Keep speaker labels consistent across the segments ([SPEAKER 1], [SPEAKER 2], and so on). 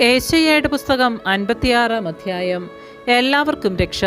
[SPEAKER 1] ഏശയ്യയുടെ പുസ്തകം അൻപത്തിയാറാം അധ്യായം. എല്ലാവർക്കും രക്ഷ.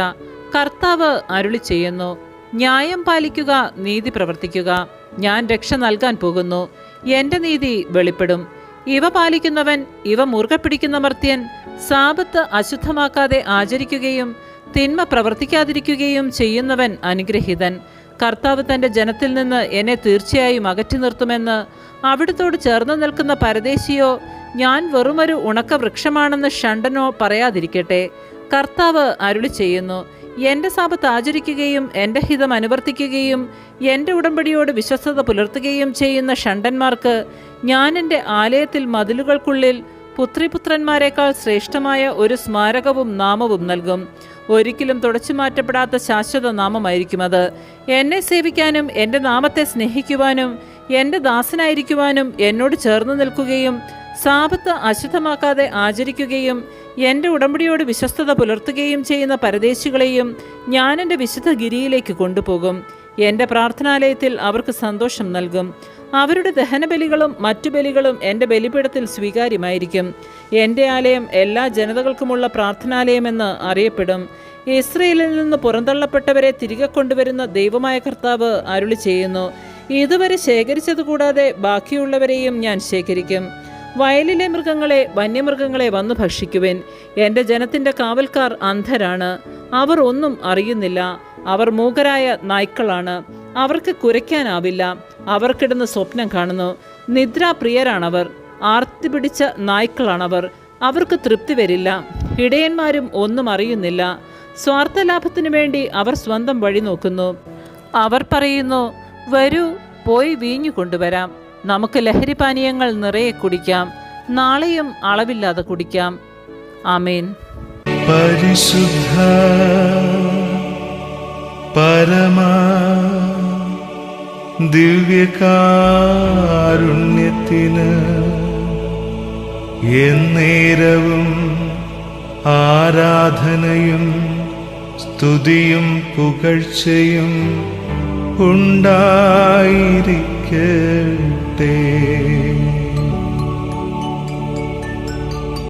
[SPEAKER 1] കർത്താവ് അരുളി ചെയ്യുന്നു. ന്യായം പാലിക്കുക നീതി പ്രവർത്തിക്കുക. ഞാൻ രക്ഷ നൽകാൻ പോകുന്നു. എന്റെ നീതി വെളിപ്പെടും. ഇവ പാലിക്കുന്നവൻ ഇവ മുറുകെ പിടിക്കുന്ന മർത്യൻ സാപത്ത് അശുദ്ധമാക്കാതെ ആചരിക്കുകയും തിന്മ പ്രവർത്തിക്കാതിരിക്കുകയും ചെയ്യുന്നവൻ അനുഗ്രഹീതൻ. കർത്താവ് തന്റെ ജനത്തിൽ നിന്ന് എന്നെ തീർച്ചയായും അകറ്റി നിർത്തുമെന്ന് അവിടുത്തോട് ചേർന്ന് നിൽക്കുന്ന പരദേശിയോ ഞാൻ വെറുമൊരു ഉണക്ക വൃക്ഷമാണെന്ന് ഷണ്ടനോ പറയാതിരിക്കട്ടെ. കർത്താവ് അരുളി ചെയ്യുന്നു എന്റെ സാപത്ത് ആചരിക്കുകയും എന്റെ ഹിതം അനുവർത്തിക്കുകയും എന്റെ ഉടമ്പടിയോട് വിശ്വസ്തത പുലർത്തുകയും ചെയ്യുന്ന ഷണ്ടന്മാർക്ക് ഞാൻ എന്റെ ആലയത്തിൽ മതിലുകൾക്കുള്ളിൽ പുത്രിപുത്രന്മാരെക്കാൾ ശ്രേഷ്ഠമായ ഒരു സ്മാരകവും നാമവും നൽകും. ഒരിക്കലും തുടച്ചു മാറ്റപ്പെടാത്ത ശാശ്വത നാമമായിരിക്കും അത്. എന്നെ സേവിക്കാനും എന്റെ നാമത്തെ സ്നേഹിക്കുവാനും എന്റെ ദാസനായിരിക്കുവാനും എന്നോട് ചേർന്ന് നിൽക്കുകയും സാപത്ത് അശുദ്ധമാക്കാതെ ആചരിക്കുകയും എന്റെ ഉടമ്പടിയോട് വിശ്വസ്തത പുലർത്തുകയും ചെയ്യുന്ന പരദേശികളെയും ഞാൻ എന്റെ വിശുദ്ധ ഗിരിയിലേക്ക് കൊണ്ടുപോകും. എന്റെ പ്രാർത്ഥനാലയത്തിൽ അവർക്ക് സന്തോഷം നൽകും. അവരുടെ ദഹനബലികളും മറ്റു ബലികളും എന്റെ ബലിപീഠത്തിൽ സ്വീകാര്യമായിരിക്കും. എന്റെ ആലയം എല്ലാ ജനതകൾക്കുമുള്ള പ്രാർത്ഥനാലയമെന്ന് അറിയപ്പെടും. ഇസ്രയേലിൽ നിന്ന് പുറന്തള്ളപ്പെട്ടവരെ തിരികെ കൊണ്ടുവരുന്ന ദൈവമായ കർത്താവ് അരുളി ചെയ്യുന്നു ഇതുവരെ ശേഖരിച്ചത് കൂടാതെ ബാക്കിയുള്ളവരെയും ഞാൻ ശേഖരിക്കും. വയലിലെ മൃഗങ്ങളെ വന്യമൃഗങ്ങളെ വന്നു ഭക്ഷിക്കുവിൻ. എന്റെ ജനത്തിന്റെ കാവൽക്കാർ അന്ധരാണ്. അവർ ഒന്നും അറിയുന്നില്ല. അവർ മൂകരായ നായ്ക്കളാണ്. അവർക്ക് കുരയ്ക്കാനാവില്ല. അവർ കിടന്ന് സ്വപ്നം കാണുന്നു. നിദ്രാപ്രിയരാണവർ. ആർത്തി പിടിച്ച നായ്ക്കളാണവർ. അവർക്ക് തൃപ്തി വരില്ല. ഇടയന്മാരും ഒന്നും അറിയുന്നില്ല. സ്വാർത്ഥലാഭത്തിനു വേണ്ടി അവർ സ്വന്തം വഴി നോക്കുന്നു. അവർ പറയുന്നു വരൂ പോയി വീഞ്ഞു കൊണ്ടുവരാം. നമുക്ക് ലഹരി പാനീയങ്ങൾ നിറയെ കുടിക്കാം. നാളെയും അളവില്ലാതെ കുടിക്കാം. ആമേൻ.
[SPEAKER 2] പരിശുദ്ധ പരമ ദിവ്യകാരുണ്യത്തിന് എന്നേരവും ആരാധനയും സ്തുതിയും പുകഴ്ചയും ഉണ്ടായിരിക്കട്ടേ.